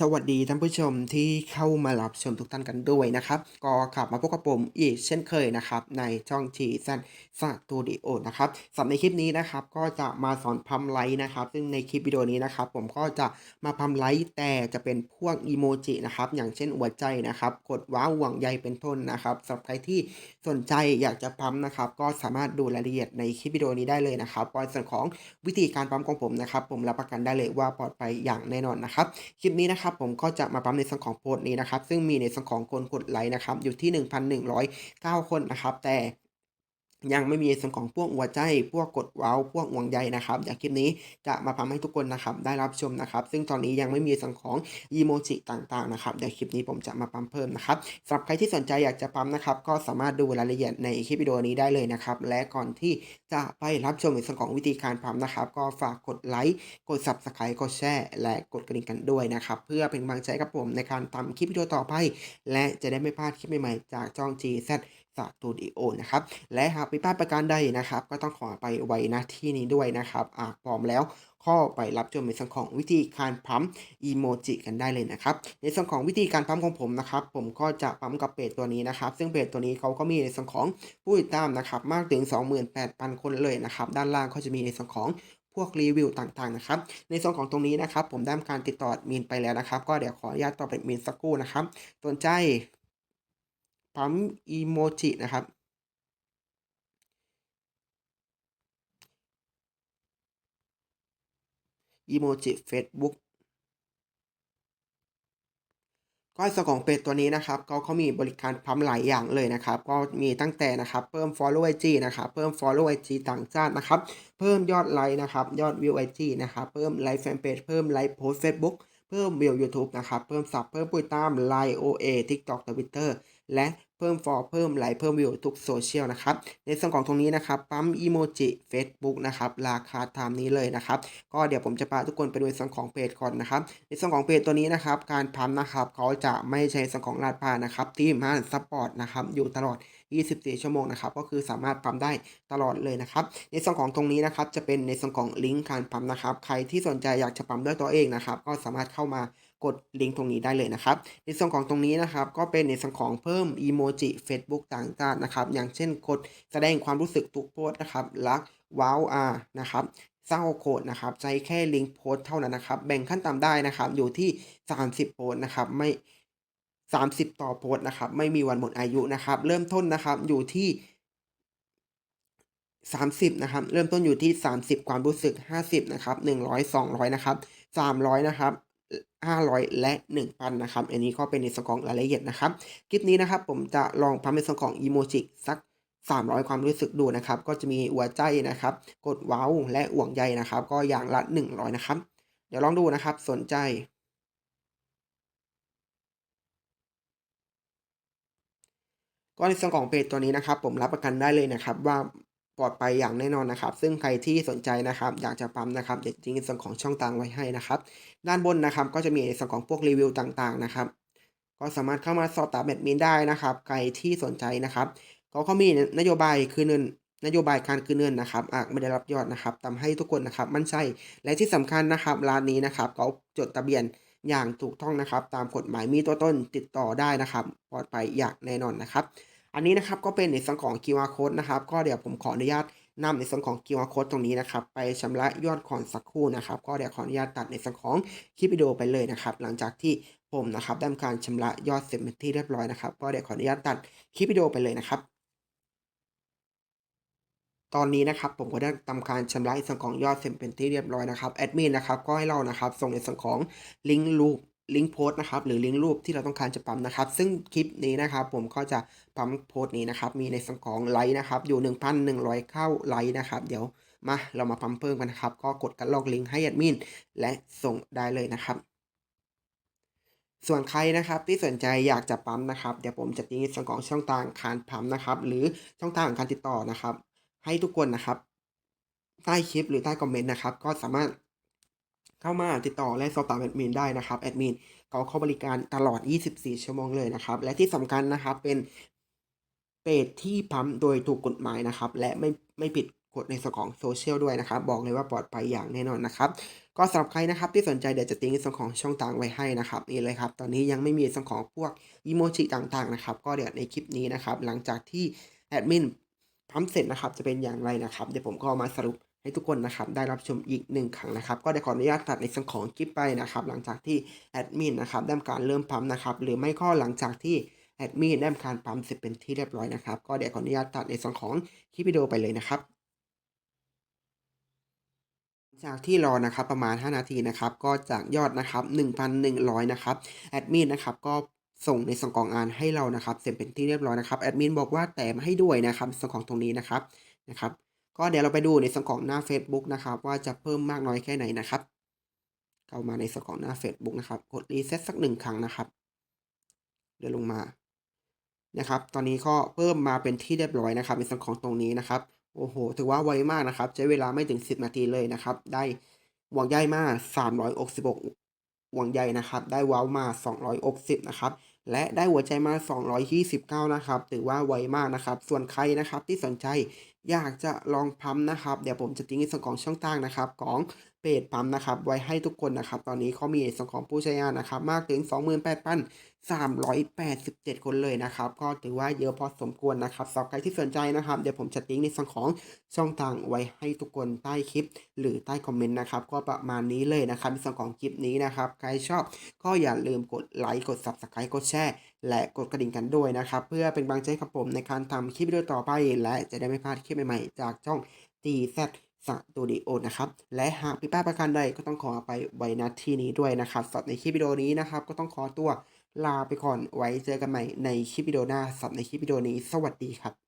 สวัสดีท่านผู้ชมที่เข้ามารับชมทุกท่านกันด้วยนะครับ ก็กลับมาพบกับผมอีกเช่นเคยนะครับ ในช่องทีซันสตูดิโอนะครับสำหรับในคลิปนี้นะครับ ก็จะมาสอนพัมไลท์นะครับ ซึ่งในคลิปวิดีโอนี้นะครับ ผมก็จะมาพัมไลท์แต่จะเป็นพวกอีโมจินะครับ อย่างเช่นหัวใจนะครับ กดว้าวหวังใยเป็นต้นนะครับสำหรับใครที่สนใจอยากจะพัมนะครับ ก็สามารถดูรายละเอียดในคลิปวิดีโอนี้ได้เลยนะครับในส่วนของวิธีการปั๊มของผมนะครับ ผมรับประกันได้เลยว่าปลอดภัยอย่างแน่นอนนะครับ คลิปนี้นะครับับผมก็จะมาปั๊มในส่วนของโพสต์นี้นะครับซึ่งมีในส่วนของคนกดไลค์นะครับอยู่ที่ 1,109 คนนะครับแต่ ยังไม่มีส่วนของพวกหัวใจ พวกกดว้าวพวกห่วงใยนะครับเดี๋ยวคลิปนี้จะมาปั๊มให้ทุกคนนะครับได้รับชมนะครับ ซึ่งตอนนี้ยังไม่มีส่วนของอีโมจิต่างๆนะครับเดี๋ยวคลิปนี้ผมจะมาปั๊มเพิ่มนะครับสำหรับใครที่สนใจอยากจะปั๊มนะครับก็สามารถดูรายละเอียดในคลิปวิดีโอนี้ได้เลยนะครับและก่อนที่จะไปรับชมในส่วนของวิธีการปั๊มนะครับ ก็ฝากกดไลค์กด subscribe กดแชร์และกดกระดิ่งกันด้วยนะครับเพื่อเป็นกำลังใจกับผมในการทำคลิปวิดีโอต่อไป และจะได้ไม่พลาดคลิปใหม่ๆจากช่อง GZ สตูดิโอนะครับและหากมีพลาดประการใดนะครับ ก็ต้องขอไปไว้น้าที่นี้ด้วยนะครับอ่าพร้อมแล้วข้อไปรับชมในส่วนของวิธีการปั๊มอีโมจิกันได้เลยนะครับ ในส่วนของวิธีการปั๊มของผมนะครับ ผมก็จะปั๊มกับเพจตัวนี้นะครับ ซึ่งเพจตัวนี้เขาก็มีในส่วนของผู้ติดตามนะครับ มากถึง 28,000 คนเลยนะครับ ด้านล่างเขาจะมีในส่วนของพวกรีวิวต่างๆนะครับ ในส่วนของตรงนี้นะครับ ผมได้ทำการติดต่อมีนไปแล้วนะครับ ก็เดี๋ยวขออนุญาตตอบเป็นมีนสักครู่นะครับสนใจปั๊มอีโมจินะครับ อีโมจิ Facebook ก็ในส่วนของเพจตัวนี้นะครับก็เขามีบริการปั๊มหลายอย่างเลยนะครับ ก็มีตั้งแต่นะครับ เพิ่ม follow IG นะครับ เพิ่ม follow IG ต่างชาตินะครับ เพิ่มยอดไลค์นะครับ ยอดวิว IG นะครับ เพิ่มไลค์แฟนเพจ เพิ่มไลค์โพสต์ Facebook เพิ่มวิว YouTube นะครับ เพิ่มสับ เพิ่มปุยตามไลน์ OA TikTok Twitter และเพิ่มฟอลเพิ่มไลค์เพิ่มวิวทุกโซเชียลนะครับในส่วนของตรงนี้นะครับปั๊มอีโมจิ Facebook นะครับราคาตามนี้เลยนะครับก็เดี๋ยวผมจะพาทุกคนไปดูในส่วนของเพจก่อนนะครับในส่วนของเพจตัวนี้นะครับการปั๊มนะครับเขาจะไม่ใช้ส่วนของลาดพานะครับที่มาซัพพอร์ตนะครับอยู่ตลอด 24 ชั่วโมงนะครับก็คือสามารถปั๊มได้ตลอดเลยนะครับในส่วนของตรงนี้นะครับจะเป็นในส่วนของลิงก์การปั๊มนะครับใครที่สนใจอยากจะปั๊มด้วยตัวเองนะครับก็สามารถเข้ามา กดลิงก์ตรงนี้ได้เลยนะครับ ในส่วนของตรงนี้นะครับก็เป็นในส่วนของเพิ่มอีโมจิ Facebook ต่างๆนะครับอย่างเช่นกดแสดงความรู้สึกทุกโพสนะครับรักว้าวอานะครับเศร้าโคดนะครับใช้แค่ลิงก์โพสเท่านั้นนะครับแบ่งขั้นต่ำได้นะครับอยู่ที่ 30 โพสนะครับไม่ 30 ต่อโพสนะครับไม่มีวันหมดอายุนะครับเริ่มต้นนะครับอยู่ที่30นะครับเริ่มต้นอยู่ที่ 30 ความรู้สึก 50นะครับ100 200นะครับ300นะครับ 500 และ 1,000 นะครับ อันนี้ก็เป็นในส่วนของรายละเอียดนะครับ คลิปนี้นะครับผมจะลองปั๊มในส่วนของอีโมจิสัก 300 ความรู้สึกดูนะครับ ก็จะมีหัวใจนะครับ กดว้าวและห่วงใยนะครับ ก็อย่างละ 100 นะครับ เดี๋ยวลองดูนะครับ สนใจ ก็ในส่วนของเพจตัวนี้นะครับ ผมรับประกันได้เลยนะครับว่า ปลอดภัยอย่างแน่นอนนะครับ ซึ่งใครที่สนใจนะครับ อยากจะปั๊มนะครับเดี๋ยวทิ้งในส่วนของช่องทางไว้ให้นะครับ ด้านบนนะครับก็จะมีในส่วนของพวกรีวิวต่างๆนะครับ ก็สามารถเข้ามาสอบถามแอดมินได้นะครับ ใครที่สนใจนะครับเขาเขามีนโยบายคืนเงินนโยบายการคืนเงินนะครับอาจไม่ได้รับยอดนะครับทำให้ทุกคนนะครับมั่นใจและที่สำคัญนะครับร้านนี้นะครับเขาจดทะเบียนอย่างถูกต้องนะครับ ตามกฎหมายมีตัวต้นติดต่อได้นะครับ ปลอดภัยอย่างแน่นอนนะครับ อันนี้นะครับก็เป็นในส่วนของ QR code นะครับ ก็เดี๋ยวผมขออนุญาตนำในส่วนของ QR code ตรงนี้นะครับ ไปชำระยอดก่อนสักครู่นะครับ ก็เดี๋ยวขออนุญาตตัดในส่วนของคลิปวิดีโอไปเลยนะครับ หลังจากที่ผมนะครับได้ทำการชำระยอดเสร็จเป็นที่เรียบร้อยนะครับ ก็เดี๋ยวขออนุญาตตัดคลิปวิดีโอไปเลยนะครับตอนนี้นะครับผมก็ได้ทำการชำระในส่วนของยอดเสร็จเป็นที่เรียบร้อยนะครับแอดมินนะครับก็ให้เรานะครับส่งในส่วนของลิงก์รูป ลิงก์โพสต์นะครับหรือลิงก์รูปที่เราต้องการจะปั๊มนะครับ ซึ่งคลิปนี้นะครับผมก็จะปั๊มโพสต์นี้นะครับ มีในส่วนของไลค์นะครับ อยู่ 1,100 เข้าไลค์นะครับ เดี๋ยวมาเรามาปั๊มเพิ่มกันนะครับ ก็กดกันลอกลิงก์ให้แอดมินและส่งได้เลยนะครับ ส่วนใครนะครับที่สนใจอยากจะปั๊มนะครับ เดี๋ยวผมจะทิ้งในส่วนของช่องทางการปั๊มนะครับ หรือช่องทางการติดต่อนะครับ ให้ทุกคนนะครับ ใต้คลิปหรือใต้คอมเมนต์นะครับ ก็สามารถ เข้ามาติดต่อและสอบถามแอดมินได้นะครับแอดมินเขาเข้าบริการตลอด 24 ชั่วโมงเลยนะครับ และที่สำคัญนะครับเป็นเพจที่ปั๊มโดยถูกกฎหมายนะครับ และไม่ไม่ผิดกดในส่วนของโซเชียลด้วยนะครับ บอกเลยว่าปลอดภัยอย่างแน่นอนนะครับ ก็สำหรับใครนะครับที่สนใจเดี๋ยวจะทิ้งส่วนของช่องทางไว้ให้นะครับนี่เลยครับ ตอนนี้ยังไม่มีส่วนของพวกอีโมจิต่างๆนะครับ ก็เดี๋ยวในคลิปนี้นะครับ หลังจากที่แอดมินพัมเสร็จนะครับจะเป็นอย่างไรนะครับ เดี๋ยวผมก็มาสรุป ให้ทุกคนนะครับได้รับชมอีกหนึ่งครั้งนะครับก็เดี๋ยวขออนุญาตตัดในส่วนของคลิปไปนะครับหลังจากที่แอดมินนะครับได้ทำการเริ่มปั๊มนะครับหรือไม่ก็หลังจากที่แอดมินได้ทำการปั๊มเสร็จเป็นที่เรียบร้อยนะครับก็เดี๋ยวขออนุญาตตัดในส่วนของคลิปวิดีโอไปเลยนะครับจากที่รอนะครับประมาณ 5 นาทีนะครับก็จากยอดนะครับ1,100นะครับแอดมินนะครับก็ส่งในส่วนของงานให้เรานะครับ เสร็จเป็นที่เรียบร้อยนะครับแอดมินบอกว่าแถมให้ด้วยนะครับส่วนของตรงนี้นะครับนะครับ ก็เดี๋ยวเราไปดูในส่วนของหน้า Facebook นะครับ ว่าจะเพิ่มมากน้อยแค่ไหนนะครับ เข้ามาในส่วนของหน้า Facebook นะครับ กดรีเซ็ตสักหนึ่งครั้งนะครับเดี๋ยวลงมานะครับ ตอนนี้ก็เพิ่มมาเป็นที่เรียบร้อยนะครับ ในส่วนของตรงนี้นะครับ โอ้โห ถือว่าไวมากนะครับ ใช้เวลาไม่ถึง 10 นาทีเลยนะครับ ได้ห่วงใยมาก366ห่วงใยนะครับ ได้ว้าวมา260นะครับ และได้หัวใจมา 229 นะครับ ถือว่าไวมากนะครับ ส่วนใครนะครับที่สนใจอยากจะลองพัมนะครับ เดี๋ยวผมจะทิ้งในส่วนของช่องทางนะครับ ของ เพจพัมนะครับไว้ให้ทุกคนนะครับ ตอนนี้เขามีในส่วนของผู้ใช้งานนะครับ มากถึง 28,387 คนเลยนะครับ ก็ถือว่าเยอะพอสมควรนะครับสำหรับใครที่สนใจนะครับ เดี๋ยวผมจะทิ้งในส่วนของช่องทางไว้ให้ทุกคนใต้คลิป หรือใต้คอมเมนต์นะครับ ก็ประมาณนี้เลยนะครับในส่วนของคลิปนี้นะครับ ใครชอบก็อย่าลืมกดไลค์กด Subscribe กดแชร์และกดกระดิ่งกันด้วยนะครับ เพื่อเป็นกำลังใจให้กับผมในการทำคลิปวิดีโอต่อไป และจะได้ไม่พลาดคลิปใหม่ๆ จากช่อง TZ สตูดิโอนะครับ และหากผิดพลาดประการใดก็ต้องขอไปไว้ณที่นี้ด้วยนะครับสำหรับในคลิปวิดีโอนี้นะครับ ก็ต้องขอตัวลาไปก่อนไว้เจอกันใหม่ในคลิปวิดีโอหน้าสำหรับในคลิปวิดีโอนี้ สวัสดีครับ